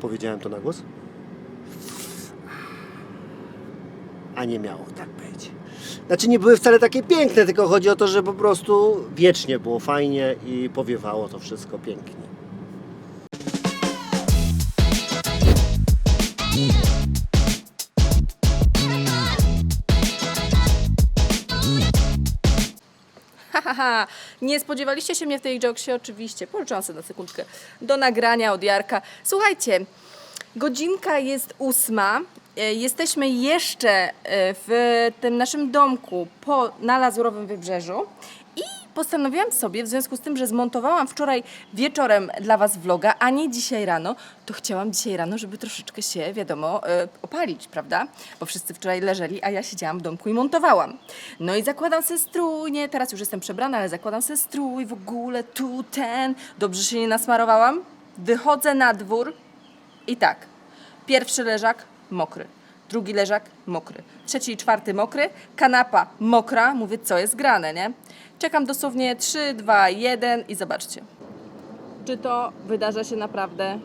Powiedziałem to na głos? A nie miało tak być. Znaczy nie były wcale takie piękne, tylko chodzi o to, że po prostu wiecznie było fajnie i powiewało to wszystko pięknie. Haha, nie spodziewaliście się mnie w tej joksie? Oczywiście, pożyczam sobie na sekundkę do nagrania od Jarka. Słuchajcie, godzinka jest ósma. E, Jesteśmy jeszcze e, w tym naszym domku po, na Lazurowym Wybrzeżu postanowiłam sobie, w związku z tym, że zmontowałam wczoraj wieczorem dla Was vloga, a nie dzisiaj rano, to chciałam dzisiaj rano, żeby troszeczkę się, wiadomo, e, opalić, prawda? Bo wszyscy wczoraj leżeli, a ja siedziałam w domku i montowałam. No i zakładam sobie strój, nie, teraz już jestem przebrana, ale zakładam sobie strój, w ogóle tu, ten. Dobrze się nie nasmarowałam. Wychodzę na dwór i tak. Pierwszy leżak mokry, drugi leżak mokry, trzeci i czwarty mokry, kanapa mokra. Mówię, co jest grane, nie? Czekam dosłownie 3, 2, 1 i zobaczcie. Czy to wydarza się naprawdę?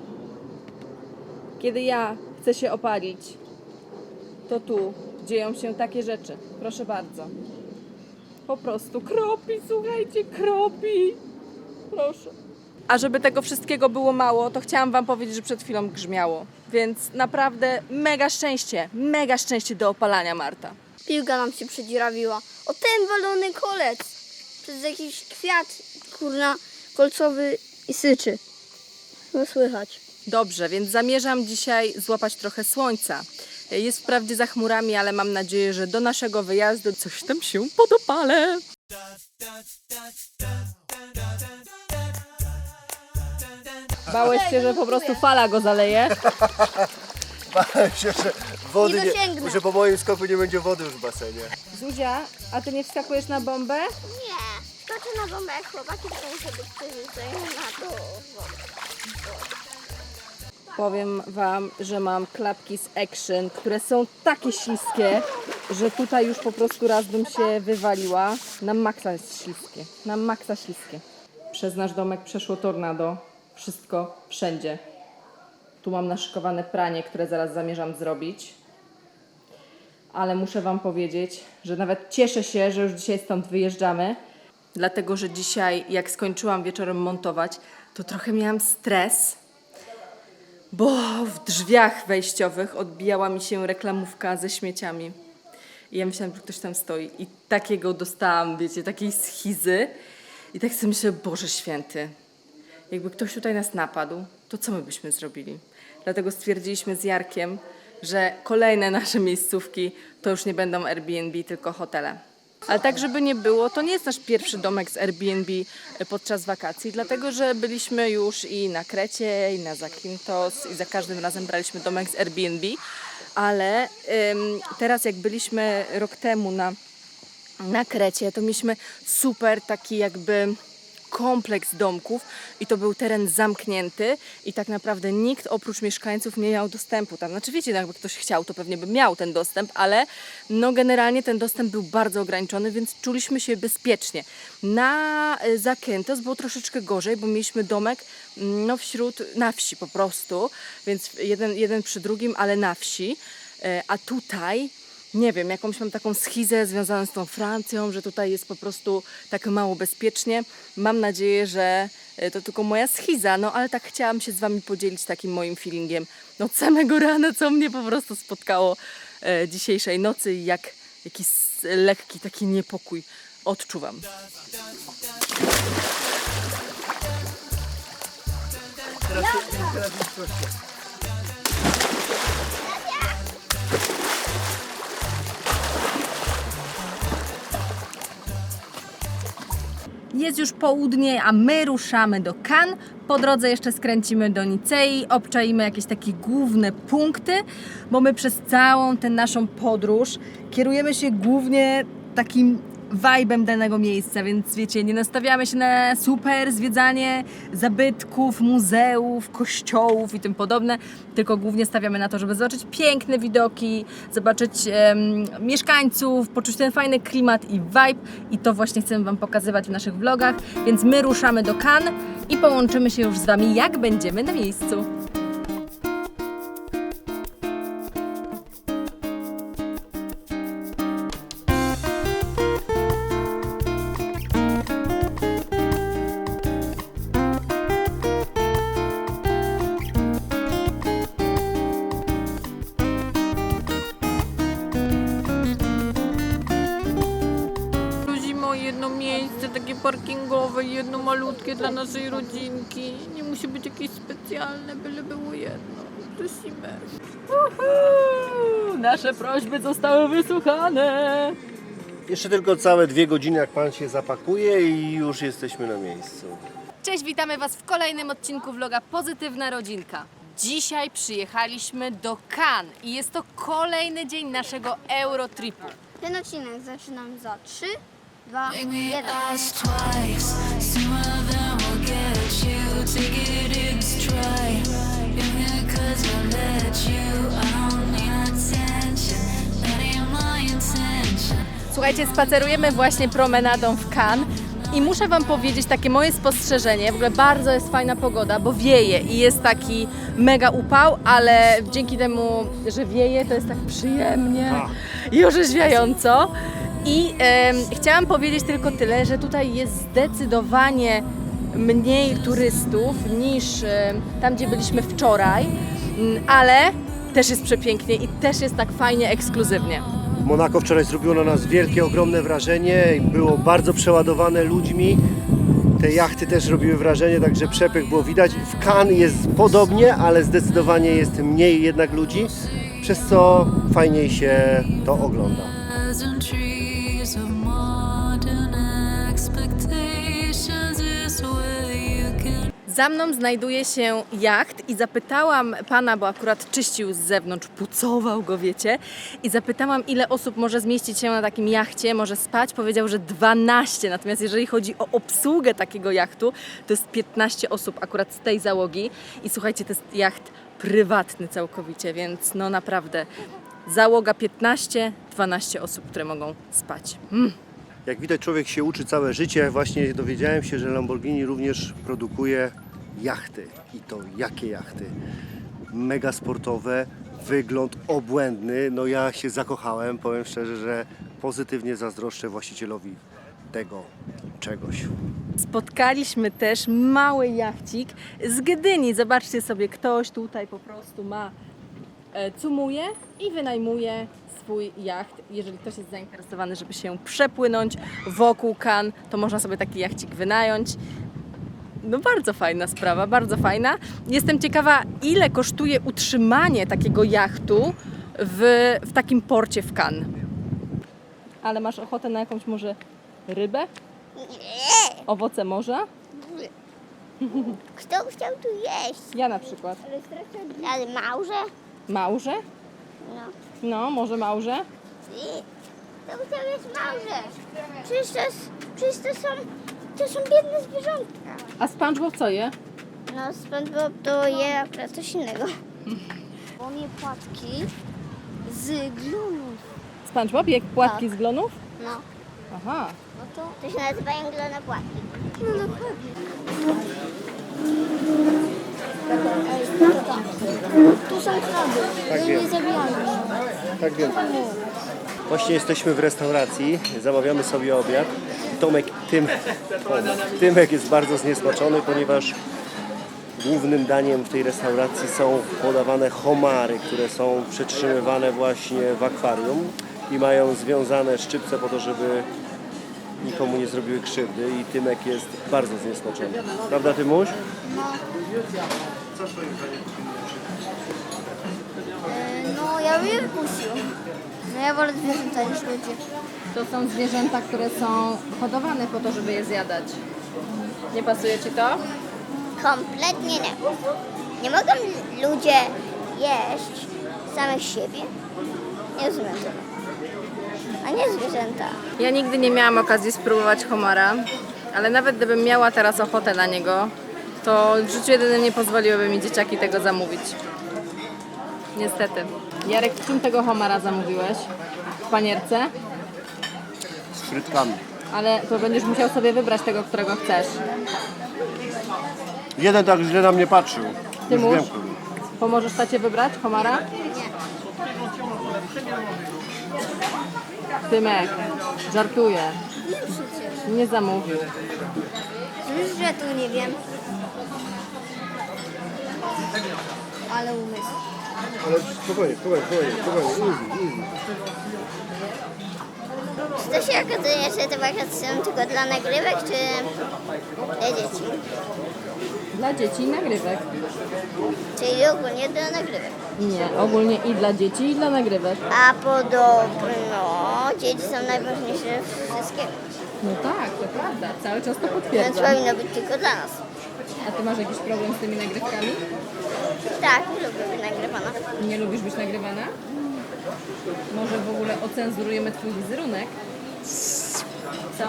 Kiedy ja chcę się opalić, to tu dzieją się takie rzeczy. Proszę bardzo. Po prostu kropi, słuchajcie, kropi. Proszę. A żeby tego wszystkiego było mało, to chciałam Wam powiedzieć, że przed chwilą grzmiało. Więc naprawdę mega szczęście, mega szczęście do opalania, Marta. Piłka nam się przedziurawiła. O ten walony kolec. Przez jakiś kwiat, kurna, kolcowy i syczy. No słychać. Dobrze, więc zamierzam dzisiaj złapać trochę słońca. Jest wprawdzie za chmurami, ale mam nadzieję, że do naszego wyjazdu coś tam się podopalę. Bałeś się, że po prostu fala go zaleje? Bałem się, że wody Nie dosięgnę. że po moim skoku nie będzie wody już w basenie. Zuzia, a ty nie wskakujesz na bombę? Nie, skoczę na bombę jak chłopaki, to muszę być przyzwyczajony na to. Powiem Wam, że mam klapki z Action, które są takie śliskie, że tutaj już po prostu raz bym się wywaliła. Na maksa jest śliskie. Na maksa śliskie. Przez nasz domek przeszło tornado. Wszystko wszędzie. Tu mam naszykowane pranie, które zaraz zamierzam zrobić. Ale muszę Wam powiedzieć, że nawet cieszę się, że już dzisiaj stąd wyjeżdżamy. Dlatego, że dzisiaj, jak skończyłam wieczorem montować, to trochę miałam stres bo w drzwiach wejściowych odbijała mi się reklamówka ze śmieciami. I ja myślałam, że ktoś tam stoi. I takiego dostałam, wiecie, takiej schizy. I tak sobie myślę, Boże święty, jakby ktoś tutaj nas napadł, to co my byśmy zrobili? Dlatego stwierdziliśmy z Jarkiem, że kolejne nasze miejscówki to już nie będą Airbnb, tylko hotele. Ale tak, żeby nie było, to nie jest nasz pierwszy domek z Airbnb e, podczas wakacji, dlatego że byliśmy już i na Krecie, i na Zakynthos, i za każdym razem braliśmy domek z Airbnb, ale ym, teraz jak byliśmy rok temu na, na Krecie, to mieliśmy super taki jakby kompleks domków i to był teren zamknięty i tak naprawdę nikt oprócz mieszkańców nie miał dostępu tam. Znaczy wiecie, no jakby ktoś chciał, to pewnie by miał ten dostęp, ale no generalnie ten dostęp był bardzo ograniczony, więc czuliśmy się bezpiecznie. Na y, Zakynthos było troszeczkę gorzej, bo mieliśmy domek mm, no wśród, na wsi po prostu, więc jeden, jeden przy drugim, ale na wsi. E, A tutaj nie wiem, jakąś mam taką schizę związaną z tą Francją, że tutaj jest po prostu tak mało bezpiecznie. Mam nadzieję, że e, to tylko moja schiza, no ale tak chciałam się z Wami podzielić takim moim feelingiem no, od samego rana, co mnie po prostu spotkało e, dzisiejszej nocy i jak jakiś lekki taki niepokój odczuwam. Jest już południe, a my ruszamy do Cannes. Po drodze jeszcze skręcimy do Nicei, obczaimy jakieś takie główne punkty, bo my przez całą tę naszą podróż kierujemy się głównie takim vibem danego miejsca, więc wiecie, nie nastawiamy się na super zwiedzanie zabytków, muzeów, kościołów i tym podobne, tylko głównie stawiamy na to, żeby zobaczyć piękne widoki, zobaczyć em, mieszkańców, poczuć ten fajny klimat i vibe i to właśnie chcemy Wam pokazywać w naszych vlogach, więc my ruszamy do Cannes i połączymy się już z Wami, jak będziemy na miejscu. Malutkie dla naszej rodzinki. Nie musi być jakieś specjalne, byle było jedno. Prosimy. Uhu, nasze prośby zostały wysłuchane. Jeszcze tylko całe dwie godziny, jak pan się zapakuje i już jesteśmy na miejscu. Cześć, witamy Was w kolejnym odcinku vloga Pozytywna Rodzinka. Dzisiaj przyjechaliśmy do Cannes i jest to kolejny dzień naszego Eurotripu. Ten odcinek zaczynam za 3, 2, Make me 1. ask twice. Słuchajcie, spacerujemy właśnie promenadą w Cannes i muszę Wam powiedzieć takie moje spostrzeżenie. W ogóle bardzo jest fajna pogoda, bo wieje i jest taki mega upał, ale dzięki temu, że wieje, to jest tak przyjemnie i orzeźwiająco. I em, chciałam powiedzieć tylko tyle, że tutaj jest zdecydowanie mniej turystów niż em, tam, gdzie byliśmy wczoraj, Mm, ale też jest przepięknie i też jest tak fajnie ekskluzywnie. Monako wczoraj zrobiło na nas wielkie, ogromne wrażenie. Było bardzo przeładowane ludźmi. Te jachty też robiły wrażenie, także przepych było widać. W Cannes jest podobnie, ale zdecydowanie jest mniej jednak ludzi, przez co fajniej się to ogląda. Za mną znajduje się jacht i zapytałam pana, bo akurat czyścił z zewnątrz, pucował go, wiecie, i zapytałam, ile osób może zmieścić się na takim jachcie, może spać. Powiedział, że 12. Natomiast jeżeli chodzi o obsługę takiego jachtu, to jest 15 osób akurat z tej załogi. I słuchajcie, to jest jacht prywatny całkowicie, więc no naprawdę załoga 15, 12 osób, które mogą spać. Mm. Jak widać, człowiek się uczy całe życie. Właśnie dowiedziałem się, że Lamborghini również produkuje jachty. I to jakie jachty? Mega sportowe, wygląd obłędny. No ja się zakochałem. Powiem szczerze, że pozytywnie zazdroszczę właścicielowi tego czegoś. Spotkaliśmy też mały jachcik z Gdyni. Zobaczcie sobie, ktoś tutaj po prostu ma, e, cumuje i wynajmuje swój jacht. Jeżeli ktoś jest zainteresowany, żeby się przepłynąć wokół kan, to można sobie taki jachcik wynająć. No bardzo fajna sprawa, bardzo fajna. Jestem ciekawa, ile kosztuje utrzymanie takiego jachtu w, w takim porcie w Cannes. Ale masz ochotę na jakąś może rybę? Owoce morza? Kto chciał tu jeść? Ja na przykład. Ale małże? Małże? No. No, może małże? I kto chciał jeść małże? Przecież to, przecież to są, to są biedne zwierzątka. A SpongeBob co je? No, SpongeBob to je akurat coś innego. On je płatki z glonów. SpongeBob je płatki Tak. z glonów? No. Aha. No to... To się nazywają glone płatki. No dokładnie. Tu są kraby. Tak nie zabijamy. Tak wiem. Właśnie jesteśmy w restauracji, zamawiamy sobie obiad. Tomek, Tym, Tymek jest bardzo zniesmaczony, ponieważ głównym daniem w tej restauracji są podawane homary, które są przetrzymywane właśnie w akwarium i mają związane szczypce po to, żeby nikomu nie zrobiły krzywdy i Tymek jest bardzo zniesmaczony. Prawda Tymuś? No, ja bym je. No ja wolę zwierzęta niż ludzie. To są zwierzęta, które są hodowane po to, żeby je zjadać. Nie pasuje Ci to? Kompletnie nie. Nie mogą ludzie jeść samych siebie? Nie rozumiem tego. A nie zwierzęta. Ja nigdy nie miałam okazji spróbować homara, ale nawet gdybym miała teraz ochotę na niego, to w życiu jedynym nie pozwoliłyby mi dzieciaki tego zamówić. Niestety. Jarek, w czym tego homara zamówiłeś? W panierce? Z frytkami. Ale to będziesz musiał sobie wybrać tego, którego chcesz. Jeden tak źle na mnie patrzył. Ty Już mórz? wiem, Pomożesz tacie wybrać homara? Tymek, żartuję. Nie zamówił. Już, że tu nie wiem. Ale umysł. Ale spokojnie, spokojnie, spokojnie, spokojnie, easy, easy. Czy to się okazuje, że te wakacje są tylko dla nagrywek, czy dla dzieci? Dla dzieci i nagrywek. Czyli ogólnie dla nagrywek. Nie, ogólnie i dla dzieci i dla nagrywek. A podobno dzieci są najważniejsze w wszystkim. No tak, to prawda. Cały czas to Więc potwierdzam. powinno być tylko dla nas. A ty masz jakiś problem z tymi nagrywkami? Tak, lubię być nagrywana. Nie lubisz być nagrywana? Może w ogóle ocenzurujemy twój wizerunek? Co?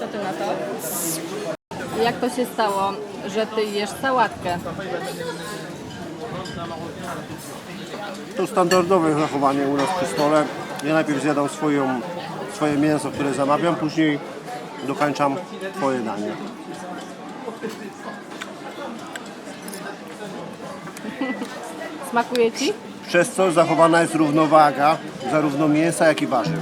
Co ty na to? Jak to się stało, że ty jesz sałatkę? To standardowe zachowanie u nas przy stole. Ja najpierw zjadam swoją, swoje mięso, które zamawiam, później dokańczam twoje danie. Smakuje ci? Przez co zachowana jest równowaga zarówno mięsa, jak i warzyw.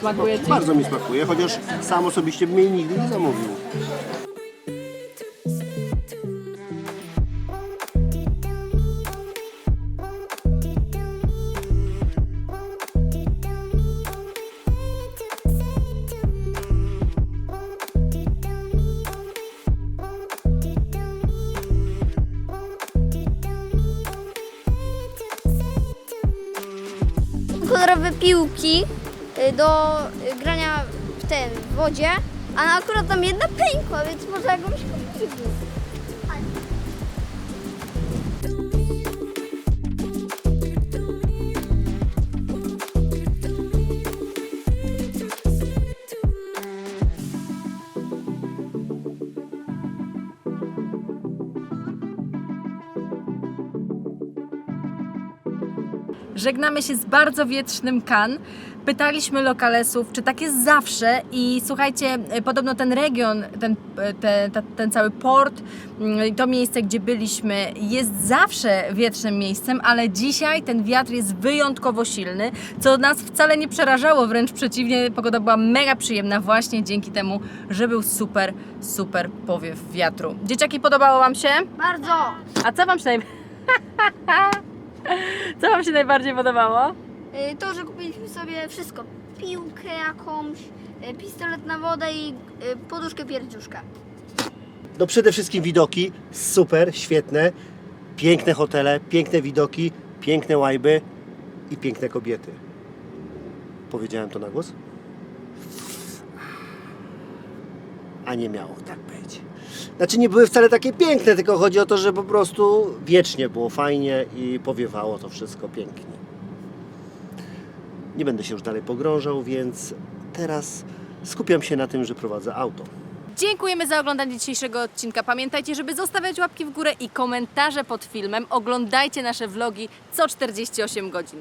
Smakuje ci? Bardzo mi smakuje, chociaż sam osobiście bym jej nigdy nie zamówił. Piłki y, do y, grania w ten w wodzie, a akurat tam jedna pękła, więc może jakąś kupimy. Żegnamy się z bardzo wietrznym kan. Pytaliśmy lokalesów, czy tak jest zawsze i słuchajcie, e, podobno ten region, ten, e, te, ten cały port, mm, to miejsce, gdzie byliśmy, jest zawsze wietrznym miejscem, ale dzisiaj ten wiatr jest wyjątkowo silny, co nas wcale nie przerażało, wręcz przeciwnie, pogoda była mega przyjemna właśnie dzięki temu, że był super, super powiew wiatru. Dzieciaki, podobało Wam się? Bardzo! A co Wam się. co wam się najbardziej podobało? Y, To, że kupiliśmy sobie wszystko. Piłkę jakąś, y, pistolet na wodę i y, poduszkę pierdziuszka. No przede wszystkim widoki, super, świetne, piękne hotele, piękne widoki, piękne łajby i piękne kobiety. Powiedziałem to na głos? A nie miało tak być. Znaczy nie były wcale takie piękne, tylko chodzi o to, że po prostu wiecznie było fajnie i powiewało to wszystko pięknie. Nie będę się już dalej pogrążał, więc teraz skupiam się na tym, że prowadzę auto. Dziękujemy za oglądanie dzisiejszego odcinka. Pamiętajcie, żeby zostawiać łapki w górę i komentarze pod filmem. Oglądajcie nasze vlogi co 48 godzin.